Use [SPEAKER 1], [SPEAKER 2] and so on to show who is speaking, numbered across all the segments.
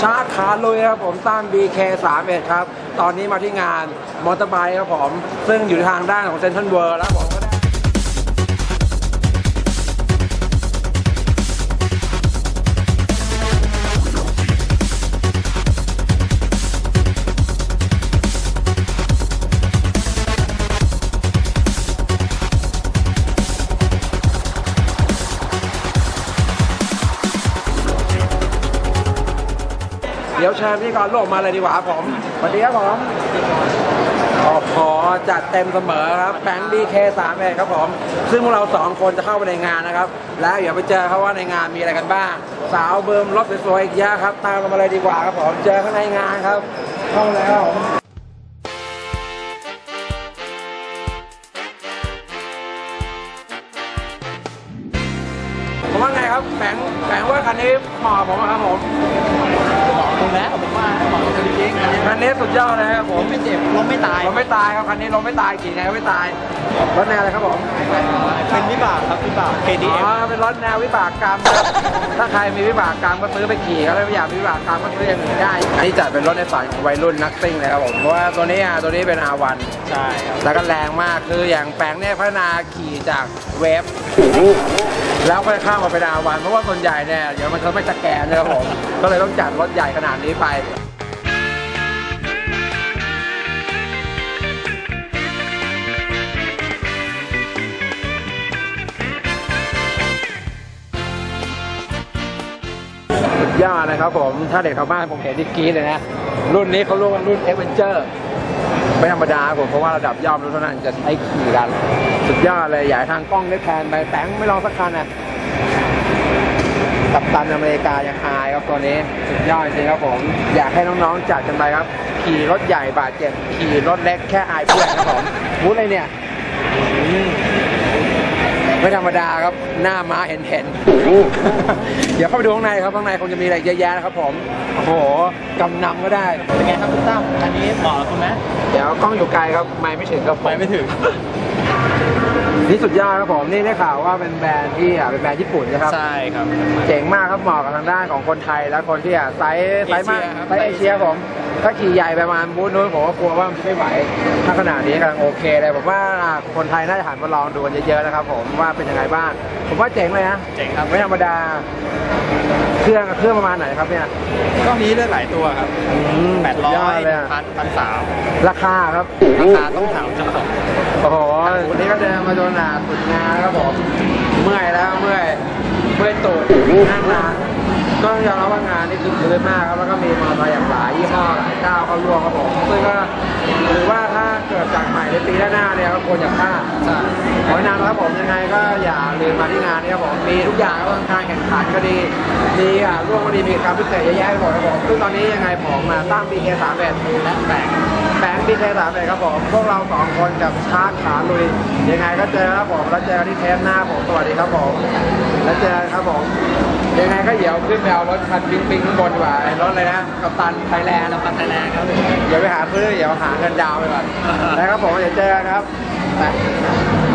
[SPEAKER 1] ชาร์คขาลุยครับผมตั้ง BK 3 1 ครับ ตอนนี้มาที่งานมอเตอร์ไบค์ครับผม ซึ่งอยู่ทางด้านของเซนทรัลเวิร์แล้วผม เดี๋ยวเชิญพี่กรโลกมาเลยดีกว่าครับผมสวัสดีครับผมขอขอจัดเต็มเสมอครับแบงค์ดีเคสามเอครับผม ซึ่งพวกเราสองคนจะเข้าไปในงานนะครับ แล้วเดี๋ยวไปเจอเขาว่าในงานมีอะไรกันบ้าง สาวเบิร์มรถสวยๆอีกเยอะครับ ตามกันมาเลยดีกว่าครับผม เจอข้างในงานครับ เข้าแล้ว ครับแบงค์แบงค์ว่าคันนี้เหมาะกับผมอะครับผม
[SPEAKER 2] บอกคุณแล้วผมว่าบอกคุณจริงๆอันนี้
[SPEAKER 1] คันนี้สุดยอดเลยครับผม
[SPEAKER 2] ไม่เจ็บล้มไม่ตาย
[SPEAKER 1] เราไม่ตายครับคันนี้เราไม่ตายขี่ไงก็ไม่ตายรถแนวอะไรครับผม
[SPEAKER 2] เป็นวิบากครับวิบาก
[SPEAKER 1] อ๋
[SPEAKER 2] KDM
[SPEAKER 1] อเป็นรถแนววิบากกรรมครับถ้าใครมีวิบากกรรมก็ซื้อไปขี่ก็ได้ไม่อยากมีวิบากกรรมก็ซื้ออย่างอื่นได้อันนี้จัดเป็นรถในฝันของวัยรุ่นนักซิ่งเลยครับผมเพราะว่าตัวนี้อะตัวนี้เป็น R1
[SPEAKER 2] ใช่ครับ
[SPEAKER 1] แล้วก็แรงมากคืออย่างแปลงเนี่ยพัฒนาขี่จากเวฟ แล้วก็ข้ามมาเป็น R1 เพราะว่าส่วนใหญ่เนี่ยเดี๋ยวมันเขาไม่สแกนนะครับผมก็เลยต้องจัดรถใหญ่ขนาดนี้ไปสุดยอดนะครับผม ถ้าเด็กชาวบ้านผมเห็นที่กรีดเลยนะ รุ่นนี้เขาเรียกว่ารุ่นเอ็กเวนเจอร์ไม่ธรรมดาครับผมเพราะว่าระดับย่อมรุ่นเท่านั้นจะใช้ขี่กัน สุดยอดเลย อยากให้ทางกล้องได้แพนไปแสงไม่ลองสักคันนะ ตันอเมริกายังอายครับตัวนี้สุดยอดจริงครับผม อยากให้น้องๆจัดกันไปครับ ขี่รถใหญ่บาดเจ็บขี่รถเล็กแค่อายเพื่อนครับผมพูดเลยเนี่ยอืมไม่ธรรมดาครับหน้าม้าเห็นเห็นๆเดี๋ยวเข้าไปดูข้างในครับข้างในคงจะมีอะไรเยอะแยะนะครับผมโอ้โหกำนำก็ได้
[SPEAKER 2] เป็นไงครับคุณตั้มอันนี้เหมาะกับคุณไหม
[SPEAKER 1] เดี๋ยวกล้องอยู่ไกลครับไม่ไม่ถึงครับผ
[SPEAKER 2] ไปไม่ถึง
[SPEAKER 1] นี่สุดยอดครับผมนี่ได้ข่าวว่าเป็นแบรนด์ที่อะเป็นแบรนด์ญี่ปุ่นนะครับ
[SPEAKER 2] ใช่ครับ
[SPEAKER 1] เจ๋งมากครับเหมาะกับทางด้านของคนไทยและคนที่อะไซส์ไซส์มาก
[SPEAKER 2] เอเชียครับ
[SPEAKER 1] ไซส์เอเชียครับผมถ้าขี่ใหญ่ประมาณบูธนู้นผมก็กลัวว่ามันไม่ไหวถ้าขนาดนี้กำลังโอเคเลยผมว่าอะคนไทยน่าจะหันมาลองดูกันเยอะๆนะครับ ผมว่าเป็นยังไงบ้างผมว่าเจ๋งเลยนะ
[SPEAKER 2] เจ๋งครับ
[SPEAKER 1] ไม่ธรรมดาเครื่องเครื่องประมาณไหนครับเนี่ย
[SPEAKER 2] ก็มีเลือกหลายตัวครับ
[SPEAKER 1] ม
[SPEAKER 2] แปดร้
[SPEAKER 1] สุ
[SPEAKER 2] อย
[SPEAKER 1] เลยอะ
[SPEAKER 2] พันพันสาม
[SPEAKER 1] ราคาครับ
[SPEAKER 2] ราคาต้องถามเจ้าของ
[SPEAKER 1] โอ้โหวันนี้ก็เดินมาโดนหนาสุดงานครับผมเมื่อยแล้วเมื่อยเมื่อยตูดนั่งนานก็ยอมรับว่างานนี่คือเยอะมากครับแล้วก็มีมอเตอร์ไซ ใหม่ในปีหน้าๆเนี่ยก็ควรจะพลาด
[SPEAKER 2] ใช่
[SPEAKER 1] ขอแนะนำครับผมยังไงก็อย่าลืมมาที่งานนี้ครับผมมีทุกอย่างครับการแข่งขันก็ดีมีอะร่วมก็ดีมีการพิเศษเยอะแยะไปหมดครับผมซึ่งตอนนี้ยังไงผมมาตั้ง BK 3 1
[SPEAKER 2] และแบ่ง
[SPEAKER 1] แบงค์ดีเทสามเลยครับผมพวกเราสองคนกับชาร์คขาลุยยังไงก็เจอครับผมแล้วเจอกันที่เทปหน้าผมสวัสดีครับผมแล้วเจอกันครับผมยังไงก็เดี๋ยวขึ้นไปเอารถคันปิ๊งปิ๊งข้างบนดีกว่าไอ้รถเลยนะกัปตันไทยแลนด์
[SPEAKER 2] เราพัฒนาครับ
[SPEAKER 1] เดี๋ยวไปหาซื้อเดี๋ยวหาเงินดาวน์ไปก่อนนะครับผมเดี๋ยวเจอกันครับ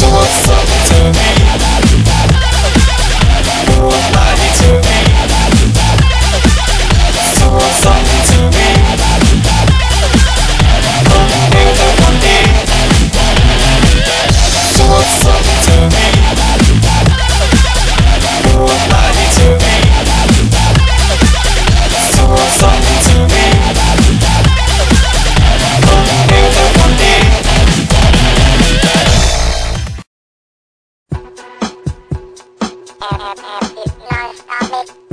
[SPEAKER 3] Just no stop it